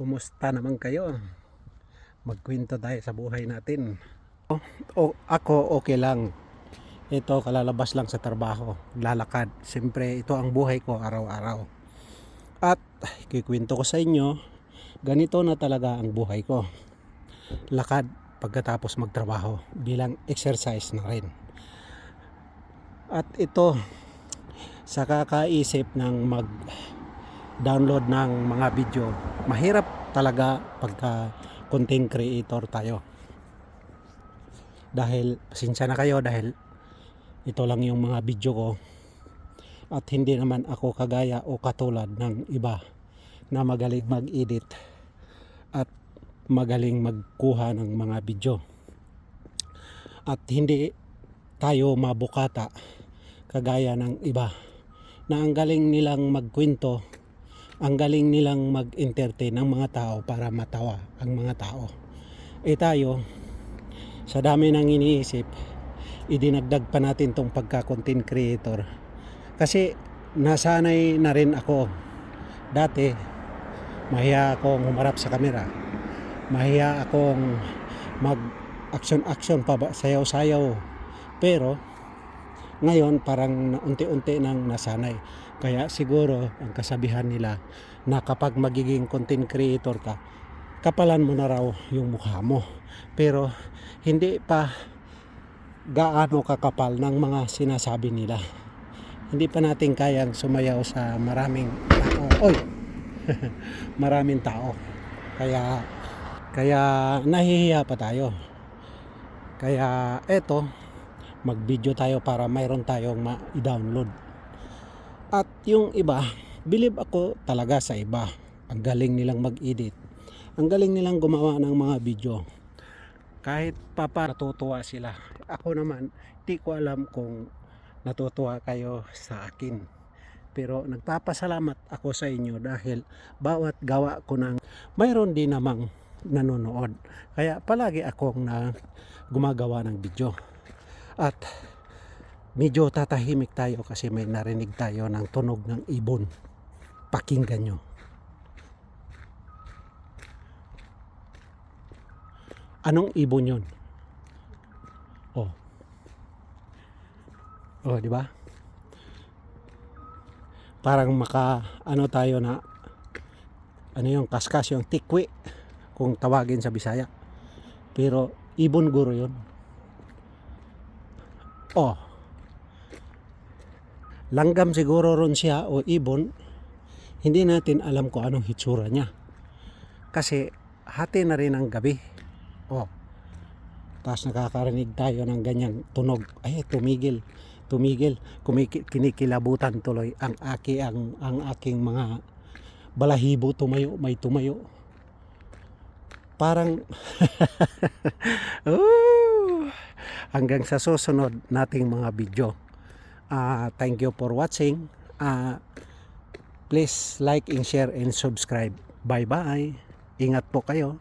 Kumusta naman kayo? Magkwento tayo sa buhay natin. O, o- ako okay lang. Ito kalalabas lang sa trabaho, lalakad. Siyempre ito ang buhay ko araw-araw. At kikwento ko sa inyo, ganito na talaga ang buhay ko. Lakad pagkatapos magtrabaho bilang exercise na rin. At ito sa kakaisip ng mag download ng mga video, mahirap talaga pagka content creator tayo. Dahil, pasensya na kayo dahil ito lang yung mga video ko at hindi naman ako kagaya o katulad ng iba na magaling mag-edit at magaling magkuha ng mga video. At hindi tayo mabukata kagaya ng iba na ang galing nilang magkwento ang galing nilang mag-entertain ng mga tao para matawa ang mga tao. Eh tayo, sa dami ng iniisip, idinagdag pa natin tong pagka-content creator. Kasi nasanay na rin ako. Dati, mahiya akong humarap sa kamera. Mahiya akong mag-action-action pa, ba- sayaw-sayaw. Pero, ngayon parang unti-unti nang nasanay. Kaya siguro ang kasabihan nila na kapag magiging content creator ka, kapalan mo na raw yung mukha mo. Pero hindi pa gaano kakapal ng mga sinasabi nila. Hindi pa natin kayang sumayaw sa maraming tao. Oy! maraming tao. Kaya kaya nahihiya pa tayo. Kaya eto, mag-video tayo para mayroon tayong ma-download. At yung iba, believe ako talaga sa iba. Ang galing nilang mag-edit. Ang galing nilang gumawa ng mga video. Kahit papa natutuwa sila. Ako naman, di ko alam kung natutuwa kayo sa akin. Pero nagpapasalamat ako sa inyo dahil bawat gawa ko ng mayroon din namang nanonood. Kaya palagi akong na gumagawa ng video. At medyo tatahimik tayo kasi may narinig tayo ng tunog ng ibon. Pakinggan nyo. Anong ibon yun? Oh. Oh, di ba? Parang maka ano tayo na ano yung kaskas yung tikwi kung tawagin sa Bisaya. Pero ibon guro yun. Oh. Langgam siguro ron siya o ibon. Hindi natin alam kung anong hitsura niya. Kasi hati na rin ang gabi. Oh. Tapos nakakarinig tayo ng ganyang tunog. Ay, tumigil. Tumigil. Kumiki, kinikilabutan tuloy ang aki ang ang aking mga balahibo tumayo, may tumayo. Parang Ooh! Hanggang sa susunod nating mga video. Ah, thank you for watching. Ah, please like and share and subscribe. Bye-bye. Ingat po kayo.